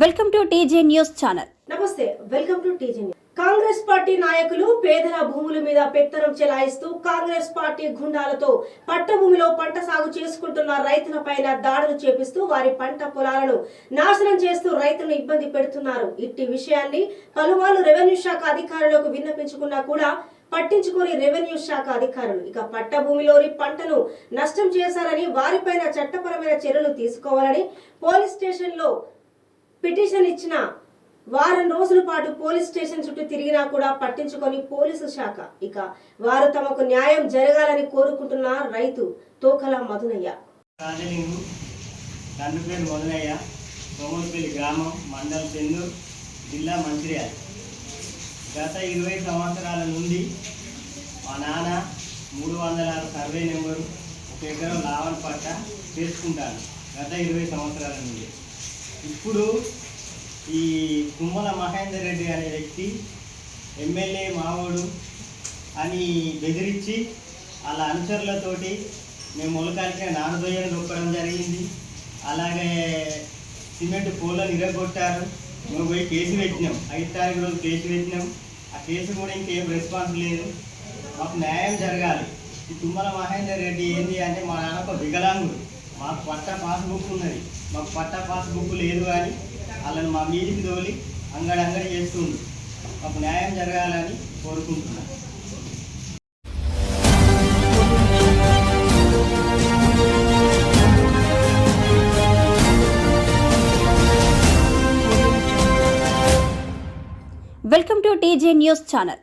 Welcome to TJ news channel. నమస్తే welcome to TG Congress party నాయకులు పేదల భూముల మీద పెత్తనం చెలాయిస్తూ కాంగ్రెస్ పార్టీ గుండాలతో పట్టభూమిలో పంట సాగు చేసుకుంటున్న రైతులపైన దాడులు చేపిస్తూ వారి పంట పొలాలను నాశనం చేస్తూ రైతులను ఇబ్బంది పెడుతున్నారు. ఇట్టి విషయాన్ని పలుమార్లు రెవెన్యూ శాఖ అధికారులకు విన్నపించుకున్నా కూడా పట్టించుకొని రెవెన్యూ శాఖ అధికారులు ఇక పట్టభూమిలోని పంటను నష్టం చేశారని వారిపైన చట్టపరమైన చర్యలు తీసుకోవాలని పోలీస్ స్టేషన్లో పిటిషన్ ఇచ్చిన వారం రోజుల పాటు పోలీస్ స్టేషన్ చుట్టూ తిరిగినా కూడా పట్టించుకొని పోలీసు శాఖ. ఇక వారు తమకు న్యాయం జరగాలని కోరుకుంటున్న రైతు తోకల మధునయ్య. రాజలింగు తండ్రి పేరు గ్రామం మండల్ చెందూర్ జిల్లా మంచిర్యాల. గత ఇరవై సంవత్సరాల నుండి మా నాన్న మూడు వందల ఆరు సర్వే నెంబరు ఒక ఎకరం లావణ పట్ట చేసుకుంటాను గత ఇరవై సంవత్సరాల నుండి. ఇప్పుడు ఈ కుమ్మల మహేందర్ రెడ్డి అనే వ్యక్తి ఎమ్మెల్యే మావోడు అని బెదిరించి వాళ్ళ అనుచరులతోటి మేము మొలకాలకి నానబోయని దొక్కడం జరిగింది. అలాగే సిమెంట్ పూలను ఇరగొట్టారు మేము పోయి కేసు పెట్టినాం. ఐదు తారీఖు రోజు కేసు పెట్టినాం. ఆ కేసు కూడా ఇంకేం రెస్పాన్స్ లేదు. మాకు న్యాయం జరగాలి. ఈ తుమ్మల మహేందర్ రెడ్డి ఏంటి అంటే మా నాన్న ఒక వికలాంగుడు. మాకు పట్టా పాస్బుక్ ఉన్నది మాకు పట్టా పాస్బుక్ లేదు కానీ వాళ్ళని మా మీదికి తోలి అంగడి అంగడి చేస్తుంది. మాకు న్యాయం జరగాలని కోరుకుంటున్నాను welcome to TJ news channel.